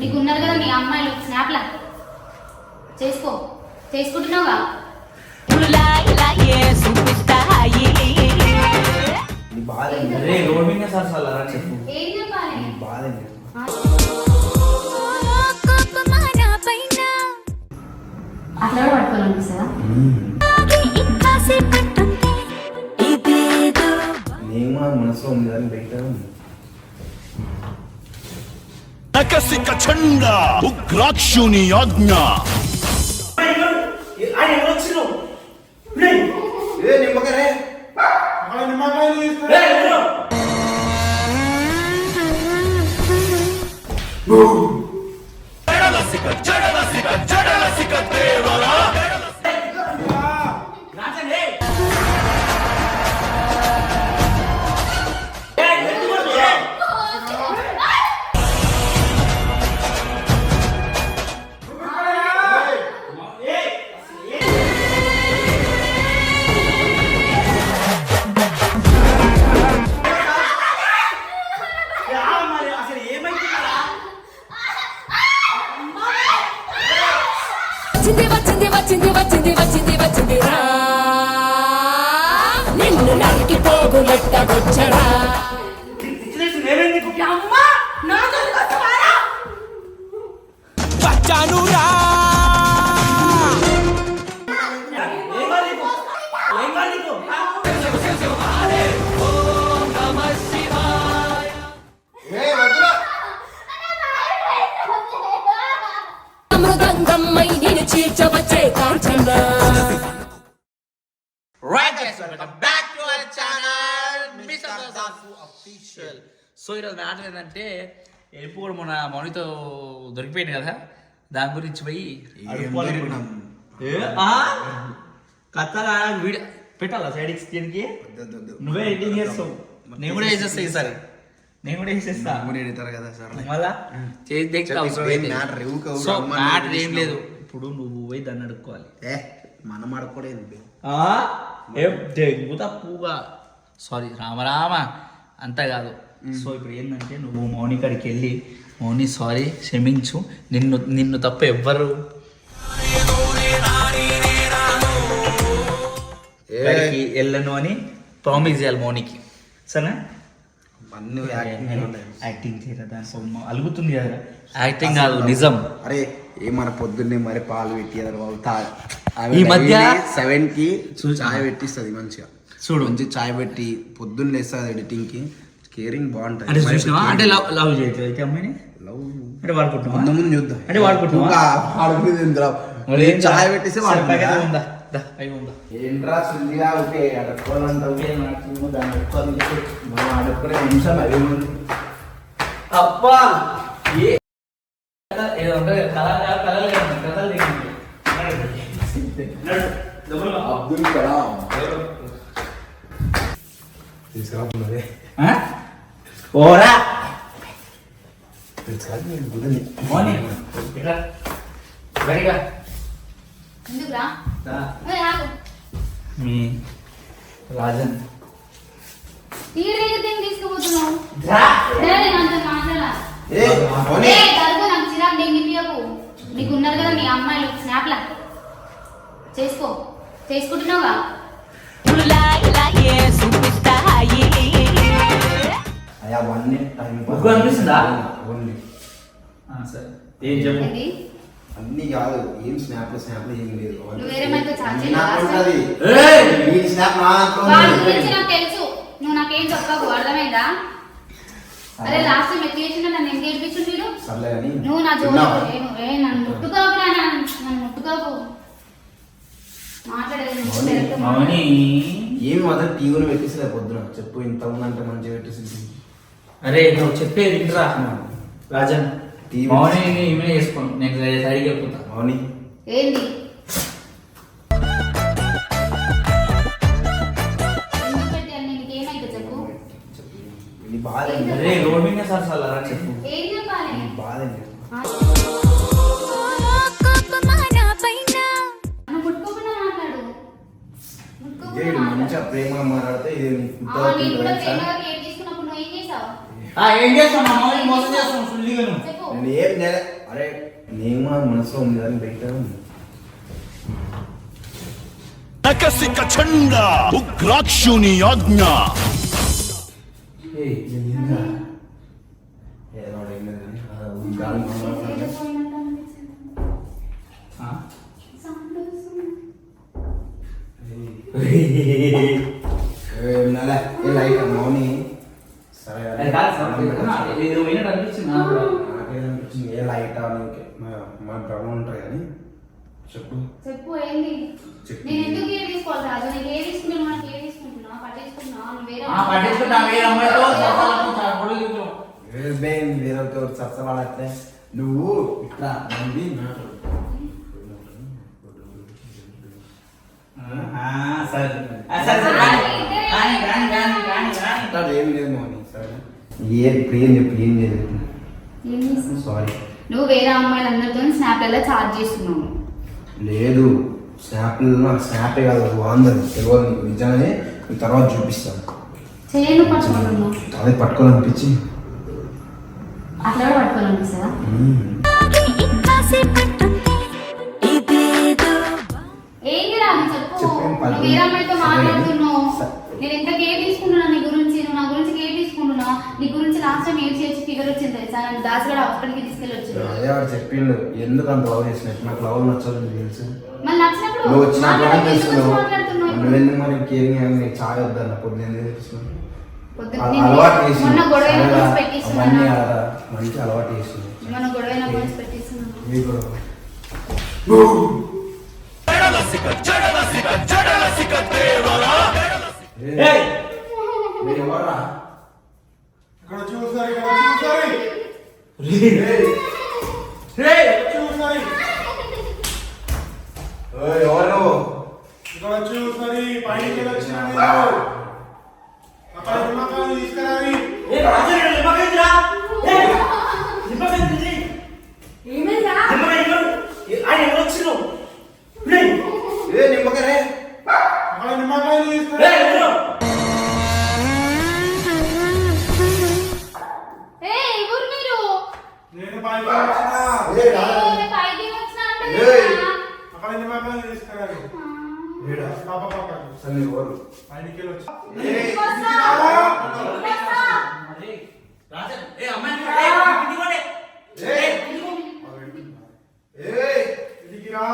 నీకు ఉన్నారు కదా మీ అమ్మాయిలు స్నాప్లా? చేసుకో. చేసుకుంటున్నావుగా? ఏం చెప్పాలి? అట్లా కూడా పట్టుకోవాలనిపిస్తుందా? మనసులో ఉంది కానీ బయట ఉంది. నకసిక చండ ఉగ్రాక్షుని ఆజ్ఞ. ఏ వచ్చింది వచ్చింది వచ్చింది వచ్చింది వచ్చింది వచ్చింది రా. నిన్ను నరికి పోగులెట్టగొచ్చరా. సో ఈరోజు మ్యాటర్ ఏంటంటే ఎరుపు కూడా మన మౌనితో దొరికిపోయింది కదా దాని గురించి పోయి వీడియో పెట్టాలా సైడ్ స్క్రీన్కి? వద్దు, వద్దు. నువ్వే ఎడిటింగ్ చేస్తావు. నేను కూడా వేసేస్తా ఈసారి నేను కూడా వేసేస్తా అమ్మని ఎడతారు కదా సార్. మళ్ళా? సో మ్యాటర్ ఏం. లేదు. ఇప్పుడు నువ్వు పోయి దాన్ని అడుక్కోవాలి. ఏ మనం ఆడుకోలేదు ఆ? ఏం దెంగుతా పూగా సారీ రామరామ అంత కాదు సో ఇప్పుడు ఏంటంటే నువ్వు మౌని కాడికి వెళ్ళి మౌని సారీ క్షమించు. నిన్ను నిన్ను తప్ప ఎవ్వరు. వెళ్ళను అని ప్రామిస్ చేయాలి మౌనికి. సరేనా? అన్ని యాక్టింగ్ చేయరా అలుగుతుంది కదా. యాక్టింగ్ కాదు నిజం. అరే ఏ మన పొద్దున్నే మరి పాలు పెట్టి ఎదరు బాబు? తా ఈ మధ్య- సెవెన్కి చాయ్ పెట్టిస్తుంది మంచిగా. చూడు. మంచి చాయ్ పెట్టి పొద్దున్న లేస్తుంది ఎడిటింగ్కి. కేరింగ్ బాగుంటుంది అంటే చూసినావా? అంటే లవ్ లవ్ చేయొచ్చు అయితే అమ్మాయిని? లవ్ అంటే వాడుకుంటున్నావా? ముందు ముందు చూద్దాం. అంటే వాడుకుంటున్నావా? ఏం చాయ్ పెట్టేసి వాడుకుంటా. ఏంట్రా ఓకే ఓకే, నాకు దాన్ని. మనం అడుక్కునే నిమిషం అదే ఉంది ఏ అబ్దుల్ కలాం. తీసుకురా ఆగు. మీ రాజన్ ఈడ దగ్గర దీన్ని తీసుకుపోతున్నావు రా. డాడీ నాతో మాట్లాడాలా ఏ పోనీ. ఏ, గర్భ నాకు చిరాకు డెంగిపియకు నీకు ఉన్నారు కదా మీ అమ్మాయిలు స్నాప్లా చేసుకో టైం ముగ్గు అనిపిస్తుందా? ఓన్లీ. సరే. ఏం చెప్పు? అన్ని కాదు. ఏం స్నాప్ స్నాప్ ఏం లేదు. మైకు! నీ స్నాప్ నాకు తెలుసు. నువ్వు నాకేం చెప్పకు అర్థమైందా? అరే లాస్ట్ టైం ఎట్లా చేసిందో నన్ను ఎంత ఏడిపించు నువ్వు నా ఏ నన్ను ముట్టుకోకురా నన్ను నన్ను ముట్టుకోకు. మాట్లాడేది నువ్వు direct మాట్లాడు. మౌని. ఏమి మాత్రం టీవీని పెట్టేసి పొద్దున? చెప్పు ఇంత ఉందంటే మంచిగా పెట్టేసి అరే నువ్వు చెప్పేది వింటరా. రాజన్. మౌని ఈమె చేసుకోను నేను సైడ్కి వెళ్ళిపోతా అవుని ఏంది ఎందుకు పెట్టాను నీకు ఏమైతే చెప్పు. నీ బాధ ఏంటి? అరే సార్ సార్ అలా చెప్పు. బాధ మంచిగా ప్రేమగా మాట్లాడితే ఇది ఆ, ఏం చేస్తాం మా మౌని మోసం చేస్తాం ఫుల్లీగా నువ్వు? చెప్పు. నేను నేను- అరే నేను కూడా మనసులో ఉంది కానీ బయట ఉంది. నకసిక చండ ఉగ్రాక్షుని ఆజ్ఞ. ఏదో పోయినట్టు అనిపించింది. నాకు కూడా. నాకేదనిపించింది ఏ లైట్ నీకే మా మా బ్రహ్మ ఉంటాయి కానీ. చెప్పు. చెప్పు చెప్పు. నేను ఎందుకు ఏ తీసుకోవాలి రాజు నేను ఏ తీసుకున్నాను మనకి ఏ తీసుకుంటున్నా? వేరే పట్టించుకుంటా. వేరే అమ్మాయితో. వేరే నువ్వు ఇట్లా మంది సరే. ఆ, సరే సరే. కానీ కానీ కానీ కానీ కానీ కానీ ఇట్లా ఏం లేదు మౌని సరే ఏ ఏం చెప్పు ఏం లేదు. ఏం చేస్తున్నావు? సారీ నువ్వు వేరే అమ్మాయిలందరితో స్నాప్లలో చార్జ్ చేస్తున్నావు. లేదు. స్నాప్లో నాకు స్నాపే కాదు అది బాగుంది తెలియదు నీకు. నిజంగానే నీకు తర్వాత చూపిస్తాను చేయను పట్టుకుంటున్నావు అదే పట్టుకోవాలనిపించి. అట్లా కూడా పట్టుకోవాలనిపిస్తుందా? ఏంటి రాజు చెప్పు. నువ్వు వేరే అమ్మాయితో మాట్లాడుతున్నావు. నేను ఎంత కేర్ తీసుకుంటున్నా నీ గురించి నువ్వు నా గురించి కేర్ తీసుకుంటున్నా నీ టైం ఏం చేసి ఫీవర్ వచ్చింది తెలుసా నన్ను దాసిగడ హాస్పిటల్కి తీసుకెళ్ళి వచ్చింది అదే వాడు చెప్పిండు ఎందుకు అంత లవ్ చేసినట్టు నాకు లవ్ నచ్చదు నీకు తెలుసు మళ్ళీ నచ్చినప్పుడు నువ్వు వచ్చినప్పుడు ఎందుకు మరి కేరింగ్ అని చాయ్ వద్దన్న పొద్దున్న ఎందుకు తెలుసు పొద్దున్న అల- నేను అలవాటు చేసి మొన్న గొడవ అవన్నీ మంచి అలవాటు చేసింది మన గొడవ గురించి పెట్టిస్తున్నాను మీ గొడవ ఏయ్! మీరు ఎవర్రా? ఇక్కడ చూసారు ఇక్కడ చూసారు. ఏయ్, రేయ్! చూసారు. ఓయ్, ఎవరు? ఇక్కడ చూసారు పైకి వచ్చిన నేను అక్కడ నిమ్మకాయలు రాజు. ఏమైందా నిమ్మకాయ ఆయన ఎవరు! ఏ నిమ్మకాయ రే. అక్కడ రేయ్, ఏం పెడుతున్నావు? నన్ను ఎందుకు పిలుస్తున్నావు? ఏయ్, కిందికి పో. ఏయ్, ఇదికి రా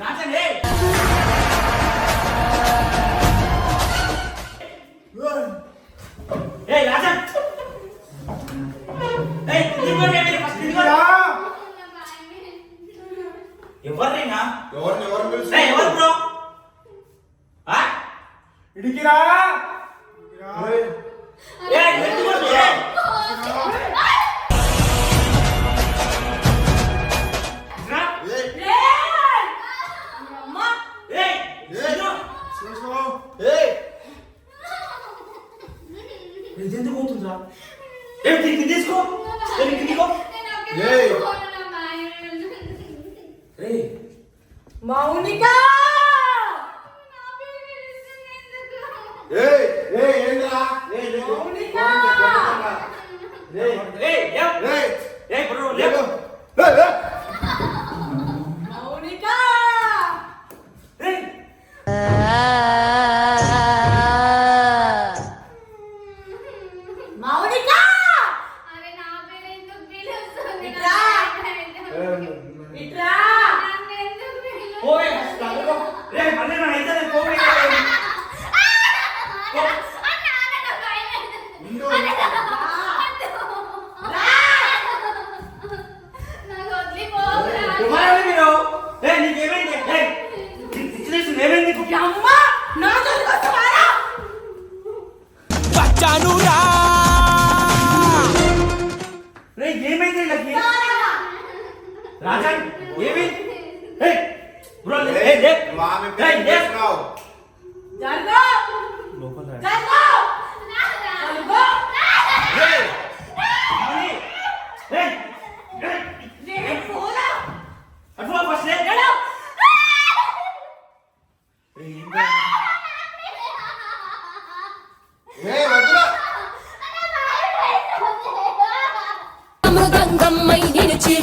రాజు, ఏయ్. ఏయ్, రాజు. ఏయ్, కిందికి పోండి, మీరు ఫస్ట్ కిందికి ఇదికి పోండి. రా ఎవర్రైనా ఎవరిని ఎవరిని పిలుస్తున్నావు? రేయ్, ఎవరు బ్రో ఆ? ఇదికి రా ఇదికి రా. ఏయ్, ఏయ్, కిందికి పోండి, ఏయ్. రా. ఏయ్, కిందికి. చూసుకో ఏయ్, ఇది ఎందుకు అవుతుందిరా ఏం. దీనికి తీసుకో. మాయలు. రేయ్ మౌనిక రాజా ఏమైంది ఏయ్ బ్రో ఏయ్ లే నువ్వు ఆమె ఏయ్ పేరు లే పిలుస్తున్నావు. జరుగు లోపల జరుగు జరుగు ఏయ్ మణి ఏయ్ ఏయ్ నేను పోరా అటు ఫస్ట్ లే నడు ఏయ్ ఇంకా ఏయ్, వద్దురా.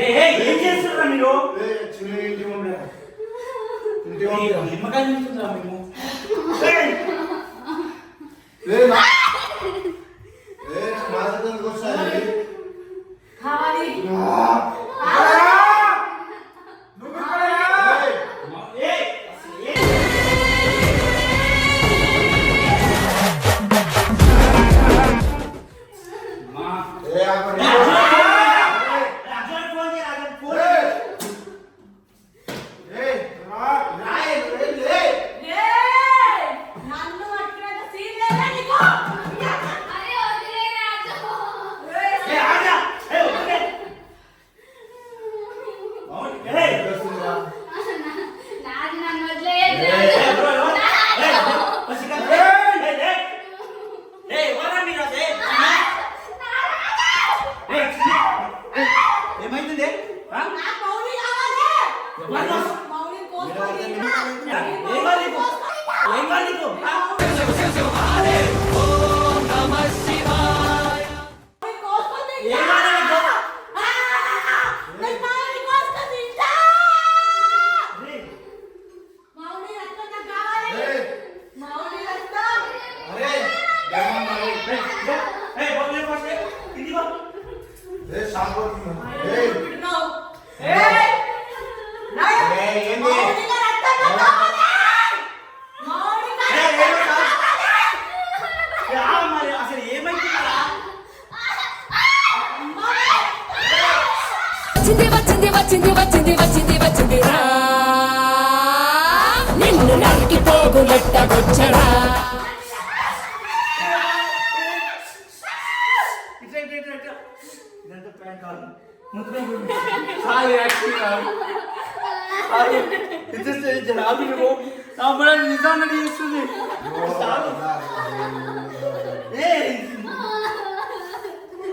ఏం చేస్తున్నా మీరు? నిమ్మకాయ మేము కాదు ముందు సారీ యాక్చువల్లీ కాదు సారీ ఇట్లా ఇట్లా ఆగి నువ్వు నా మన నిజాన్ని చేస్తుంది ఏ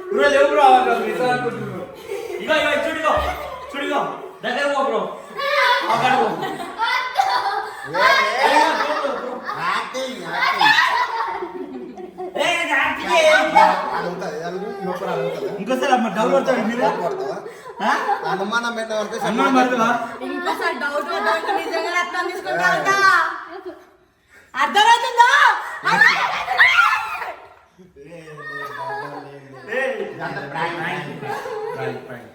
బ్రో లేవు బ్రో నిజాన్ని అనుకుంటున్నాను ఇగో ఇగో చూడిగో చూడిగో దగ్గర పో బ్రో అక్కడ పో ఇంకోసారి అమ్మ డౌట్ పడతాడు మీరు? అనుమానం పెట్టామంటే అన్నం పడతావా ఇంకోసారి డౌట్ డౌట్ నిజంగా రత్నం తీసుకుంటారంట అర్థమవుతుందా ఏ ప్రాంక్ ప్రాంక్ ప్రాంక్